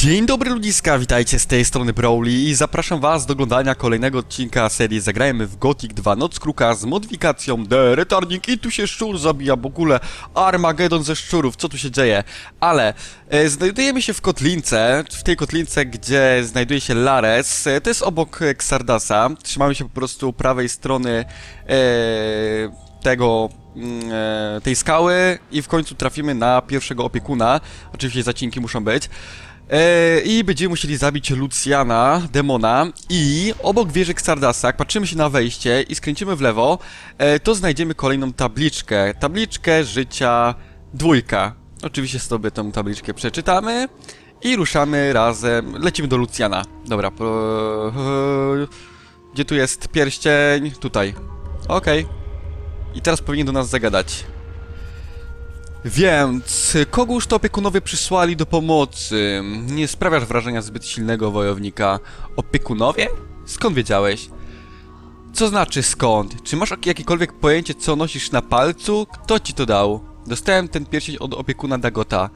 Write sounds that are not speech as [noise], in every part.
Dzień dobry ludziska, witajcie z tej strony Brawly i zapraszam was do oglądania kolejnego odcinka serii Zagrajmy w Gothic 2 Noc Kruka z modyfikacją The Retarding i tu się szczur zabija, w ogóle Armageddon ze szczurów, co tu się dzieje? Ale e, znajdujemy się w kotlince, w tej kotlince, gdzie znajduje się Lares, e, to jest obok e, Xardasa, trzymamy się po prostu prawej strony e, tego mm, e, tej skały i w końcu trafimy na pierwszego opiekuna. Oczywiście zacinki muszą być. E, I będziemy musieli zabić Luciana, demona i obok wieży Xardasa, jak patrzymy się na wejście i skręcimy w lewo, e, to znajdziemy kolejną tabliczkę. Tabliczkę życia dwójka. Oczywiście sobie tą tabliczkę przeczytamy i ruszamy razem, lecimy do Luciana. Dobra, gdzie tu jest pierścień? Tutaj. Okej. I teraz powinien do nas zagadać. Więc kogóż to opiekunowie przysłali do pomocy? Nie sprawiasz wrażenia zbyt silnego wojownika. Opiekunowie? Skąd wiedziałeś? Co znaczy skąd? Czy masz jakiekolwiek pojęcie, co nosisz na palcu? Kto ci to dał? Dostałem ten pierścień od opiekuna Dagota.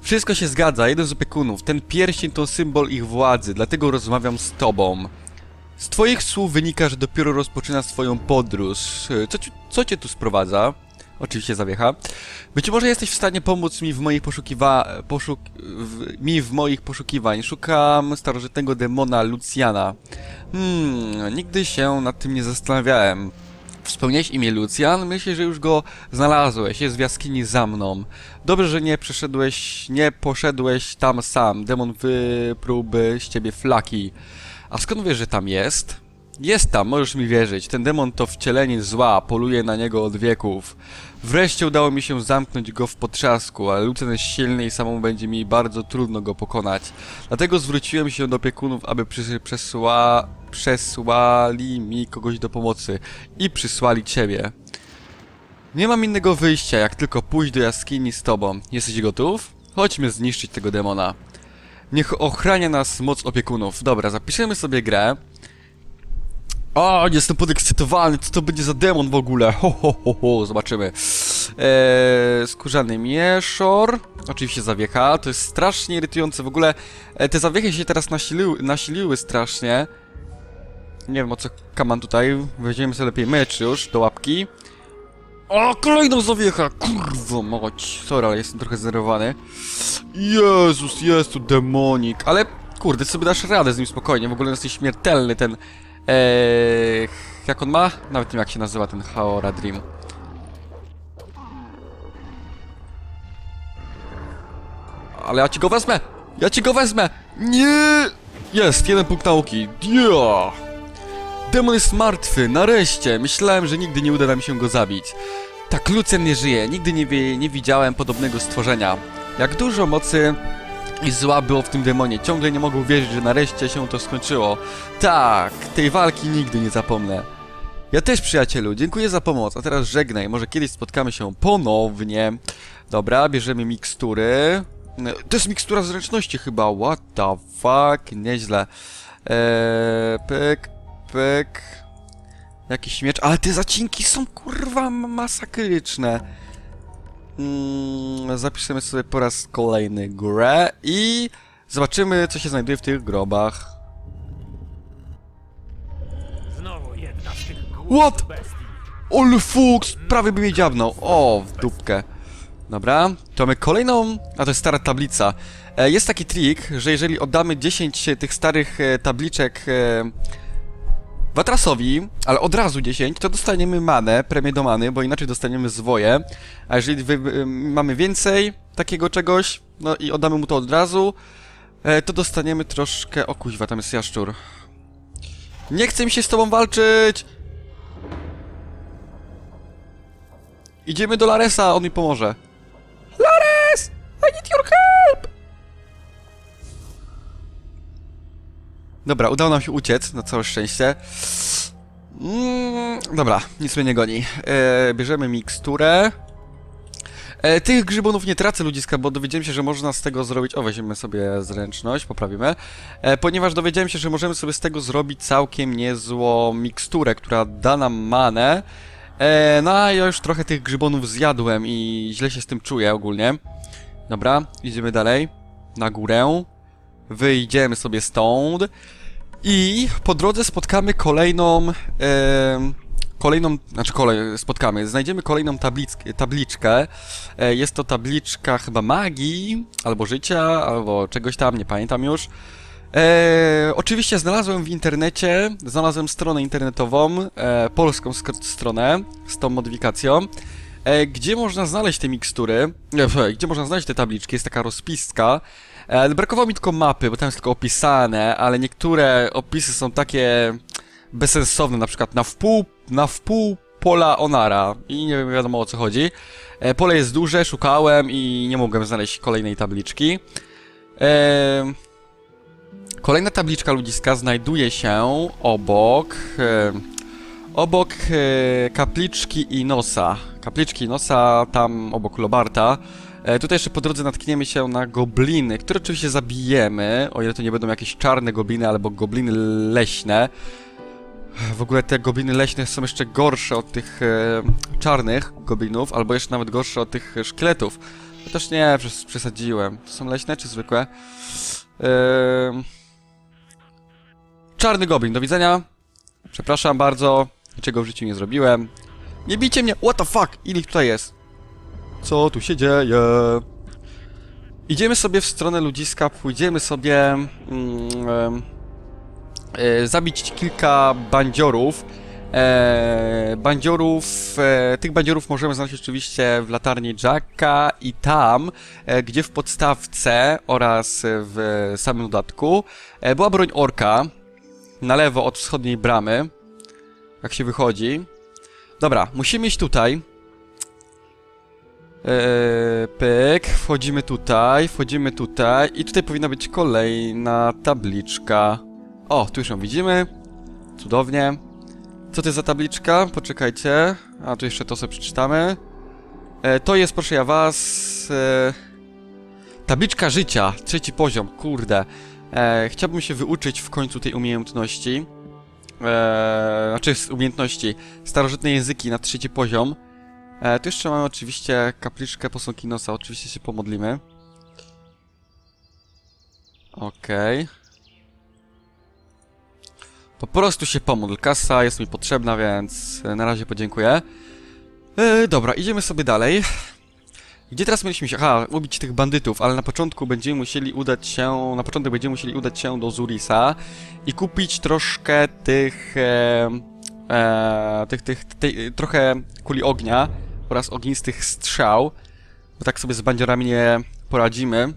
Wszystko się zgadza, jeden z opiekunów. Ten pierścień to symbol ich władzy, dlatego rozmawiam z tobą. Z twoich słów wynika, że dopiero rozpoczyna swoją podróż. Co, ci- co cię tu sprowadza? Oczywiście zawiecha. Być może jesteś w stanie pomóc mi w moich poszukiwa... Poszuk... W... mi w moich poszukiwań. Szukam starożytnego demona Luciana. Hmm, nigdy się nad tym nie zastanawiałem. Wspomniałeś imię Lucian? Myślę, że już go znalazłeś. Jest w jaskini za mną. Dobrze, że nie przeszedłeś, nie poszedłeś tam sam. Demon wyprółby z ciebie flaki. A skąd wiesz, że tam jest? Jest tam, możesz mi wierzyć. Ten demon to wcielenie zła, poluje na niego od wieków. Wreszcie udało mi się zamknąć go w potrzasku, ale Lucian jest silny i samą będzie mi bardzo trudno go pokonać. Dlatego zwróciłem się do opiekunów, aby przesła, przesłali mi kogoś do pomocy. I przysłali ciebie. Nie mam innego wyjścia, jak tylko pójść do jaskini z tobą. Jesteś gotów? Chodźmy zniszczyć tego demona. Niech ochrania nas moc opiekunów. Dobra, zapiszemy sobie grę. O, jestem podekscytowany, co to będzie za demon w ogóle? Ho, ho, ho, ho, zobaczymy. Eee, skórzany mieszor. Oczywiście zawiecha, to jest strasznie irytujące. W ogóle e, te zawiechy się teraz nasiliły, nasiliły strasznie. Nie wiem o co kaman tutaj. Weźmiemy sobie lepiej mecz już do łapki. O, kolejną zawiecha! Kurwa moć. Sorry, ale jestem trochę zdenerwowany. Jezus, jest tu demonik. Ale kurde, sobie dasz radę z nim spokojnie. W ogóle jest nieśmiertelny ten... Eee, jak on ma? Nawet nie wiem jak się nazywa ten Haora Dream. Ale ja ci go wezmę! Ja ci go wezmę! Nie! Jest, jeden punkt nauki. Yeah! Demon jest martwy, nareszcie! Myślałem, że nigdy nie uda nam się go zabić. Tak, Lucen nie żyje. Nigdy nie, nie widziałem podobnego stworzenia. Jak dużo mocy i zła było w tym demonie. Ciągle nie mogę uwierzyć, że nareszcie się to skończyło. Tak, tej walki nigdy nie zapomnę. Ja też, przyjacielu, dziękuję za pomoc, a teraz żegnaj, może kiedyś spotkamy się ponownie. Dobra, bierzemy mikstury. To jest mikstura zręczności chyba, what the fuck, nieźle. Eee, pyk, pyk. Jakiś miecz, ale te zacinki są kurwa masakryczne. Mm, zapiszemy sobie po raz kolejny grę i zobaczymy, co się znajduje w tych grobach. Znowu jedna z tych What? bestii. Ol fuks, prawie by mnie dziabnął. O, w dupkę. Dobra, to mamy kolejną, a to jest stara tablica. E, jest taki trik, że jeżeli oddamy 10 tych starych e, tabliczek e, Watrasowi, ale od razu 10, to dostaniemy manę, premię do many, bo inaczej dostaniemy zwoje. A jeżeli wy, mamy więcej takiego czegoś, no i oddamy mu to od razu, e, to dostaniemy troszkę... O kuźwa, tam jest jaszczur. Nie chcę mi się z tobą walczyć! Idziemy do Laresa, on mi pomoże. Lares! I need your help! Dobra, udało nam się uciec, na całe szczęście. Mm, dobra, nic mnie nie goni. E, bierzemy miksturę. E, tych grzybonów nie tracę ludziska, bo dowiedziałem się, że można z tego zrobić... O, weźmiemy sobie zręczność, poprawimy. E, ponieważ dowiedziałem się, że możemy sobie z tego zrobić całkiem niezłą miksturę, która da nam manę. E, no a ja już trochę tych grzybonów zjadłem i źle się z tym czuję ogólnie. Dobra, idziemy dalej. Na górę. Wyjdziemy sobie stąd i po drodze spotkamy kolejną, em, kolejną, znaczy kolej, spotkamy, znajdziemy kolejną tablic, tabliczkę. E, jest to tabliczka chyba magii, albo życia, albo czegoś tam, nie pamiętam już. E, oczywiście znalazłem w internecie, znalazłem stronę internetową, e, polską sk- stronę z tą modyfikacją, e, gdzie można znaleźć te mikstury, słuchaj, gdzie można znaleźć te tabliczki, jest taka rozpiska. E, brakowało mi tylko mapy, bo tam jest tylko opisane, ale niektóre opisy są takie bezsensowne, na przykład na wpół, na wpół pola Onara i nie wiem wiadomo o co chodzi. E, pole jest duże, szukałem i nie mogłem znaleźć kolejnej tabliczki. E, Kolejna tabliczka ludziska znajduje się obok obok kapliczki Inosa. Kapliczki Inosa tam obok Lobarta. E, tutaj jeszcze po drodze natkniemy się na gobliny, które oczywiście zabijemy, o ile to nie będą jakieś czarne gobliny albo gobliny leśne. W ogóle te gobliny leśne są jeszcze gorsze od tych e, czarnych goblinów, albo jeszcze nawet gorsze od tych szkieletów. Chociaż nie, przes- przesadziłem. To są leśne czy zwykłe? Ehm... Czarny goblin, do widzenia. Przepraszam bardzo, niczego w życiu nie zrobiłem. Nie bijcie mnie! What the fuck? Ile tutaj jest? Co tu się dzieje? Idziemy sobie w stronę ludziska, pójdziemy sobie mm, e, zabić kilka bandziorów. E, bandziorów, e, tych bandziorów możemy znaleźć oczywiście w latarni Jacka i tam, e, gdzie w podstawce oraz w samym dodatku e, była broń orka na lewo od wschodniej bramy. Jak się wychodzi. Dobra, musimy iść tutaj. Eee, pyk, wchodzimy tutaj, wchodzimy tutaj i tutaj powinna być kolejna tabliczka. O, tu już ją widzimy. Cudownie. Co to jest za tabliczka? Poczekajcie. A, tu jeszcze to sobie przeczytamy. E, to jest, proszę ja was... E, tabliczka życia, trzeci poziom, kurde. E, chciałbym się wyuczyć w końcu tej umiejętności. E, znaczy umiejętności starożytne języki na trzeci poziom. E, tu jeszcze mamy oczywiście kapliczkę posągi nosa, oczywiście się pomodlimy. Okej. Po prostu się pomódl. Kasa jest mi potrzebna, więc e, na razie podziękuję. E, dobra, idziemy sobie dalej. Gdzie teraz mieliśmy się? Aha, ubić tych bandytów, ale na początku będziemy musieli udać się... Na początek będziemy musieli udać się do Zurisa i kupić troszkę tych... E, e, tych, tych, tej, trochę kuli ognia oraz ognistych strzał, bo tak sobie z bandziorami nie poradzimy.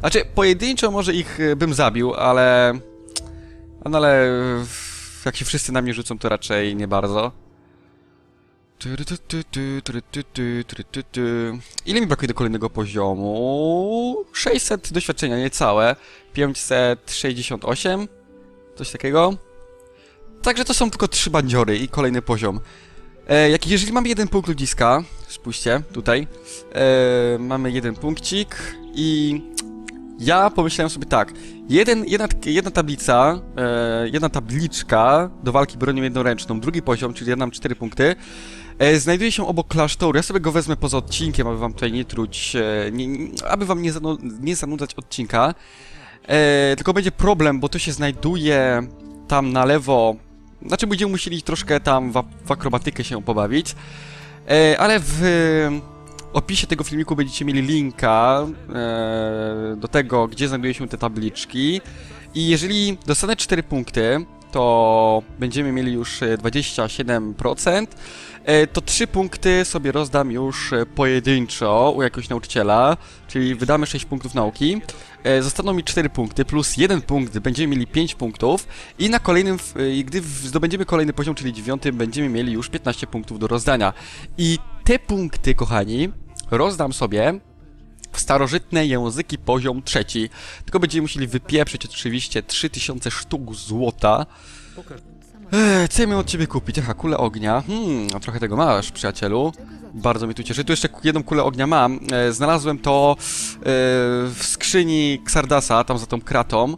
Znaczy, pojedynczo może ich e, bym zabił, ale... No ale... Jak się wszyscy na mnie rzucą, to raczej nie bardzo. Ile mi brakuje do kolejnego poziomu? 600 doświadczenia, niecałe. 568? Coś takiego? Także to są tylko trzy bandziory i kolejny poziom. E, jak, jeżeli mamy jeden punkt ludziska, spójrzcie, tutaj, e, mamy jeden punkcik i ja pomyślałem sobie tak, jeden, jedna, jedna tablica, e, jedna tabliczka do walki bronią jednoręczną, drugi poziom, czyli ja mam cztery punkty, e, znajduje się obok klasztoru. Ja sobie go wezmę poza odcinkiem, aby wam tutaj nie truć, e, nie, aby wam nie, zanu, nie zanudzać odcinka. E, tylko będzie problem, bo to się znajduje tam na lewo. Znaczy będziemy musieli troszkę tam w, w akrobatykę się pobawić. E, ale w opisie tego filmiku będziecie mieli linka e, do tego, gdzie znajdują się te tabliczki. I jeżeli dostanę 4 punkty, to będziemy mieli już e, 27%. E, to 3 punkty sobie rozdam już e, pojedynczo u jakiegoś nauczyciela, czyli wydamy 6 punktów nauki. E, Zostaną mi 4 punkty plus 1 punkt, będziemy mieli 5 punktów i na kolejnym, e, gdy zdobędziemy kolejny poziom, czyli 9, będziemy mieli już 15 punktów do rozdania. I te punkty, kochani, rozdam sobie starożytne języki poziom trzeci. Tylko będziemy musieli wypieprzyć oczywiście 3000 sztuk złota. Eee, co ja miałem od ciebie kupić? Aha, kulę ognia. Hmm, a trochę tego masz, przyjacielu. Bardzo mnie tu cieszy. Tu jeszcze jedną kulę ognia mam. E, znalazłem to e, w skrzyni Xardasa, tam za tą kratą.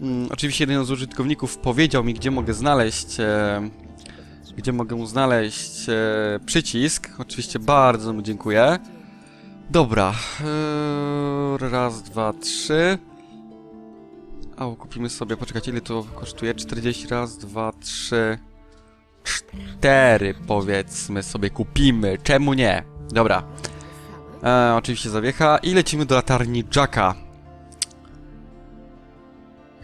Mm, oczywiście jeden z użytkowników powiedział mi, gdzie mogę znaleźć... E, gdzie mogę znaleźć przycisk. Oczywiście bardzo mu dziękuję. Dobra. E, raz, dwa, trzy. A, kupimy sobie, poczekajcie, ile to kosztuje? 40 raz, 2, 3, 4 powiedzmy sobie kupimy. Czemu nie? Dobra. E, oczywiście zawiecha i lecimy do latarni Jacka.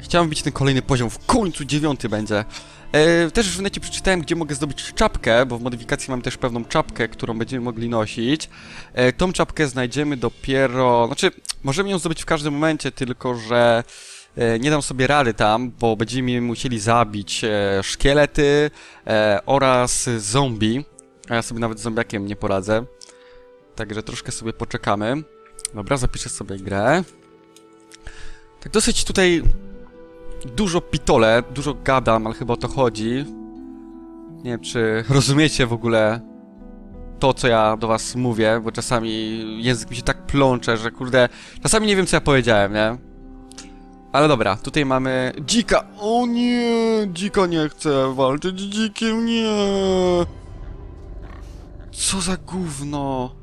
Chciałem wbić ten kolejny poziom, w końcu dziewiąty będzie. E, też w necie przeczytałem, gdzie mogę zdobyć czapkę, bo w modyfikacji mam też pewną czapkę, którą będziemy mogli nosić. E, tą czapkę znajdziemy dopiero... Znaczy, możemy ją zdobyć w każdym momencie, tylko że e, nie dam sobie rady tam, bo będziemy musieli zabić e, szkielety oraz zombie. A ja sobie nawet z zombiakiem nie poradzę. Także troszkę sobie poczekamy. Dobra, zapiszę sobie grę. Tak dosyć tutaj dużo pitole, dużo gadam, ale chyba o to chodzi. Nie wiem, czy rozumiecie w ogóle to, co ja do was mówię, bo czasami język mi się tak plącze, że kurde, czasami nie wiem, co ja powiedziałem, nie? Ale dobra, tutaj mamy dzika. O nie, dzika nie chcę walczyć z dzikiem, nie. Co za gówno.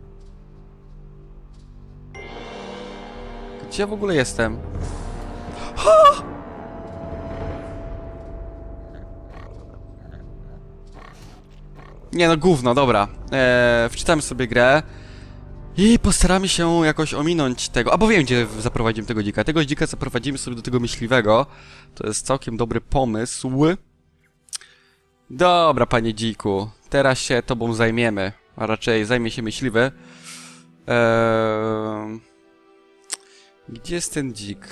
Gdzie ja w ogóle jestem? Nie no, gówno, dobra. Eee, wczytamy sobie grę i postaramy się jakoś ominąć tego. Albo wiem, gdzie zaprowadzimy tego dzika. Tego dzika zaprowadzimy sobie do tego myśliwego. To jest całkiem dobry pomysł. Dobra, panie dziku. Teraz się tobą zajmiemy. A raczej zajmie się myśliwy. Eee... Gdzie jest ten dzik?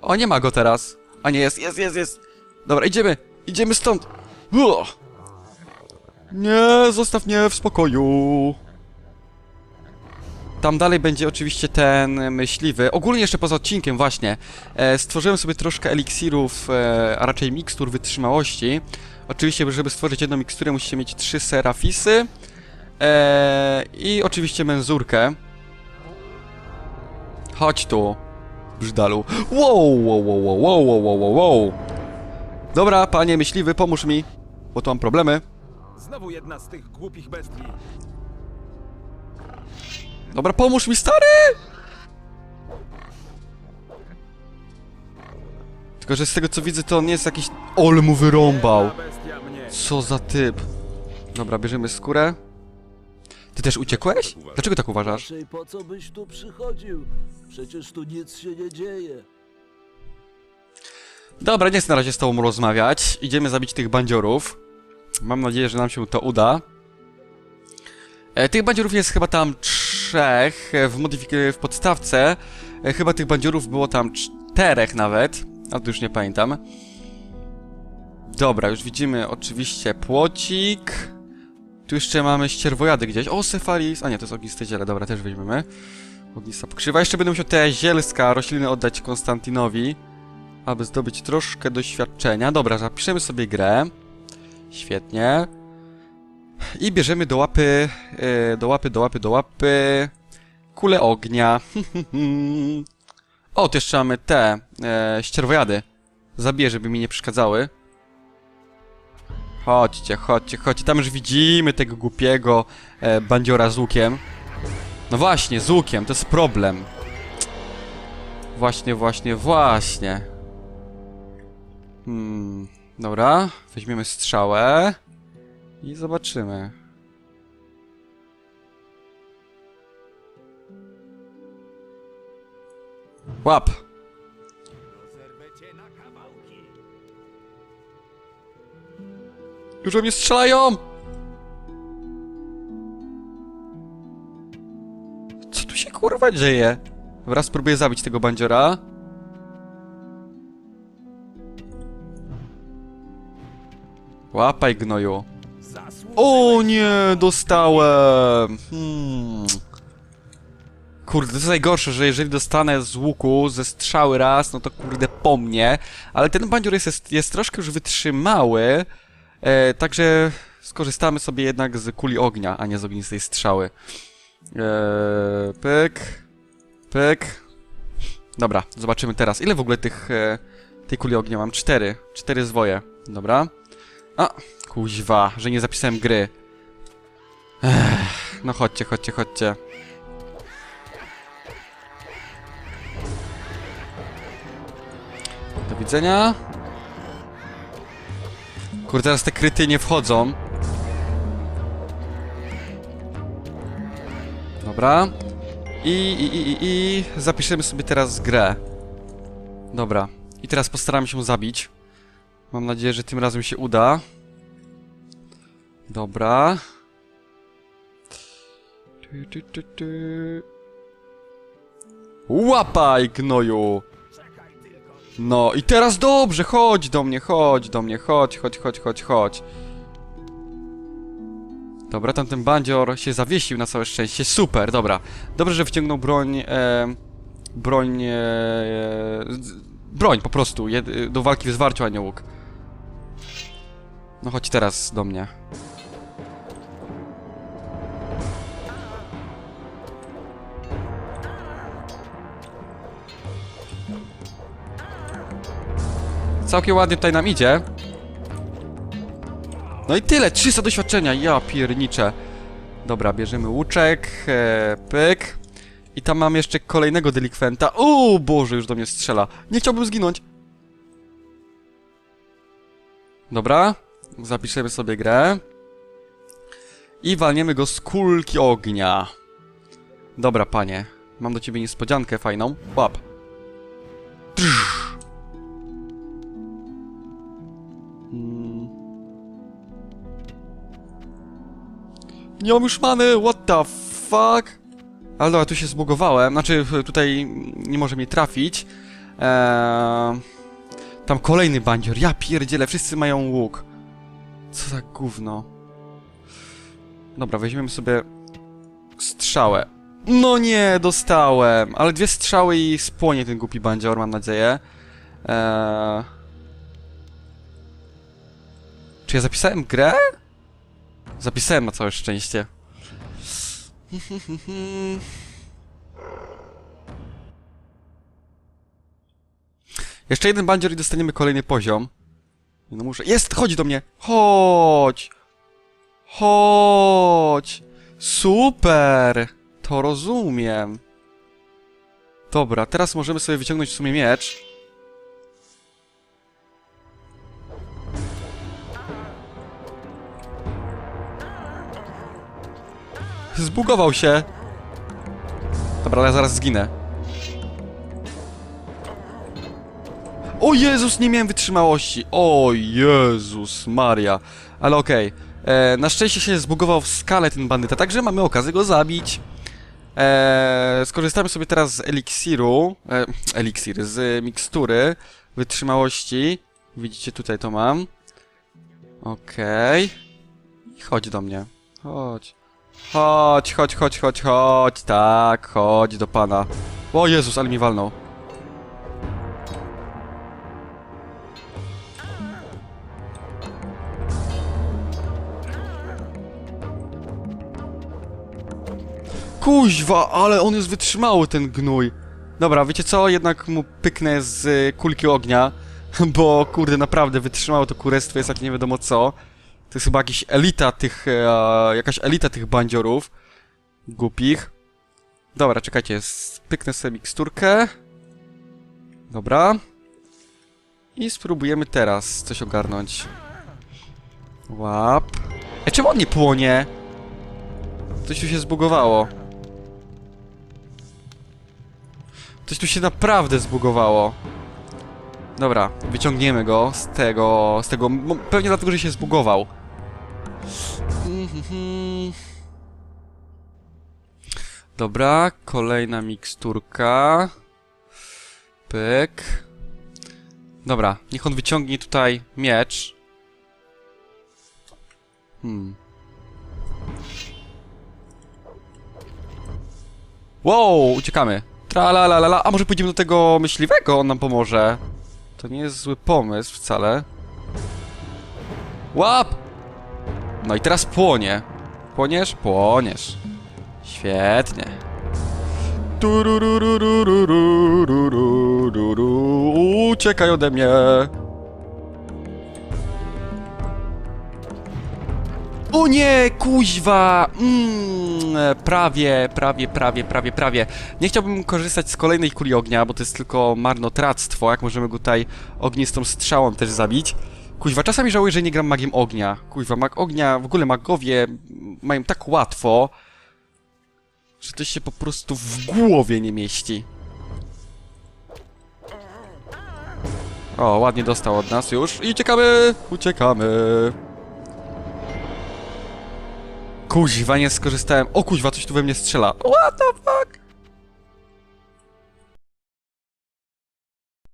O, nie ma go teraz. A nie, jest, jest, jest, jest. Dobra, idziemy. Idziemy stąd. Uch. Nie, zostaw mnie w spokoju. Tam dalej będzie oczywiście ten myśliwy. Ogólnie jeszcze poza odcinkiem właśnie e, stworzyłem sobie troszkę eliksirów, e, a raczej mikstur wytrzymałości. Oczywiście, żeby stworzyć jedną miksturę, musicie mieć trzy serafisy e, i oczywiście menzurkę. Chodź tu, brzdalu. Wow, wow, wow, wow, wow, wow, wow, wow. Dobra, panie myśliwy, pomóż mi, bo tu mam problemy. Znowu jedna z tych głupich bestii. Dobra, pomóż mi, stary! Tylko, że z tego co widzę, to on jest jakiś... Ol mu wyrąbał! Jedna bestia mnie. Co za typ. Dobra, bierzemy skórę. Ty też uciekłeś? Dlaczego tak uważasz? Raczej po co byś tu przychodził? Przecież tu nic się nie dzieje. Dobra, nie chcę na razie z tobą rozmawiać. Idziemy zabić tych bandziorów. Mam nadzieję, że nam się to uda. E, tych bandziorów jest chyba tam trzech e, w, modyfik- w podstawce. E, chyba tych bandziorów było tam czterech nawet. A to już nie pamiętam. Dobra, już widzimy oczywiście płocik. Tu jeszcze mamy ścierwojady gdzieś. O, Cefalis. A nie, to jest ogniste ziele. Dobra, też weźmiemy. Ognista pokrzywa. Jeszcze będę musiał te zielska rośliny oddać Konstantinowi aby zdobyć troszkę doświadczenia. Dobra, zapiszemy sobie grę. Świetnie. I bierzemy do łapy, e, do łapy, do łapy, do łapy kulę ognia. [laughs] o, to jeszcze mamy te e, ścierwojady. Zabiję, żeby mi nie przeszkadzały. Chodźcie, chodźcie, chodźcie. Tam już widzimy tego głupiego e, bandziora z łukiem. No właśnie, z łukiem, to jest problem. Właśnie, właśnie, właśnie. Hmm, dobra, weźmiemy strzałę i zobaczymy. Łap! Już mnie strzelają! Co tu się kurwa dzieje? Dobra, spróbuję zabić tego bandziora. Łapaj gnoju. O nie, dostałem! Hmm. Kurde, to jest najgorsze, że jeżeli dostanę z łuku, ze strzały raz, no to kurde po mnie. Ale ten bandzior jest, jest troszkę już wytrzymały, e, także skorzystamy sobie jednak z kuli ognia, a nie z ognistej strzały. E, pyk, pyk. Dobra, zobaczymy teraz. Ile w ogóle tych, e, tej kuli ognia mam? Cztery. Cztery zwoje. Dobra. A, kuźwa, że nie zapisałem gry. Ech, no chodźcie, chodźcie, chodźcie. widzenia. Kurde, teraz te kryty nie wchodzą. Dobra. I, i, i, i, i zapiszemy sobie teraz grę. Dobra. I teraz postaramy się zabić. Mam nadzieję, że tym razem się uda. Dobra. Łapaj, gnoju! No i teraz dobrze, chodź do mnie, chodź do mnie, chodź, chodź, chodź, chodź, chodź. Dobra, tamten bandzior się zawiesił na całe szczęście, super, dobra. Dobrze, że wciągnął broń, e, broń, e, broń po prostu, jed, do walki w zwarciu, a nie łuk. No chodź teraz do mnie. Całkiem ładnie tutaj nam idzie. No i tyle, 300 doświadczenia, ja pierniczę. Dobra, bierzemy łuczek, e, pyk. I tam mam jeszcze kolejnego delikwenta. O Boże, już do mnie strzela. Nie chciałbym zginąć. Dobra, zapiszemy sobie grę. I walniemy go z kulki ognia. Dobra, panie. Mam do ciebie niespodziankę fajną. Łap. Trz. Mm. Nie mam już many, what the fuck? Ale dobra, tu się zbugowałem, znaczy tutaj nie może mnie trafić. Eee, tam kolejny bandzior, ja pierdzielę, wszyscy mają łuk. Co za gówno. Dobra, weźmiemy sobie strzałę. No nie, dostałem, ale dwie strzały i spłonie ten głupi bandzior, mam nadzieję. Eee... Czy ja zapisałem grę? Zapisałem na całe szczęście. [laughs] Jeszcze jeden bandzior i dostaniemy kolejny poziom. No muszę... Jest! Chodź do mnie! Chodź! Chodź! Super! To rozumiem. Dobra, teraz możemy sobie wyciągnąć w sumie miecz. Zbugował się. Dobra, ale ja zaraz zginę. O Jezus, nie miałem wytrzymałości. O Jezus Maria. Ale okej. E, Na szczęście się zbugował w skale ten bandyta, także mamy okazję go zabić. E, skorzystamy sobie teraz z eliksiru. E, eliksir, z mikstury wytrzymałości. Widzicie, tutaj to mam. Okej. I chodź do mnie. Chodź. Chodź, chodź, chodź, chodź, chodź, tak, chodź do pana. O Jezus, ale mi walnął. Kuźwa, ale on jest wytrzymały, ten gnój. Dobra, wiecie co? Jednak mu pyknę z y, kulki ognia, [laughs] bo kurde, naprawdę wytrzymało to kurestwo jest jak nie wiadomo co. To jest chyba jakaś elita tych, e, jakaś elita tych bandziorów. Głupich. Dobra, czekajcie, spyknę sobie miksturkę. Dobra. I spróbujemy teraz coś ogarnąć. Łap. E, czemu on nie płonie? Coś tu się zbugowało. Coś tu się naprawdę zbugowało. Dobra, wyciągniemy go z tego, z tego, pewnie dlatego, że się zbugował. Dobra, kolejna miksturka. Pyk. Dobra, niech on wyciągnie tutaj miecz. Hmm. Wow, uciekamy. Tra la la la la. A może pójdziemy do tego myśliwego? On nam pomoże. To nie jest zły pomysł wcale. Łap! No i teraz płonie. Płoniesz? Płoniesz. Świetnie. Uciekaj ode mnie. O nie, kuźwa! Mm, prawie, prawie, prawie, prawie, prawie. Nie chciałbym korzystać z kolejnej kuli ognia, bo to jest tylko marnotrawstwo, jak możemy go tutaj ognistą strzałą też zabić. Kuźwa, czasami żałuję, że nie gram magiem ognia. Kuźwa, mag ognia, w ogóle magowie mają tak łatwo, że to się po prostu w głowie nie mieści. O, ładnie dostał od nas już. I uciekamy! Uciekamy! Kuźwa, nie skorzystałem. O kuźwa, coś tu we mnie strzela. What the fuck?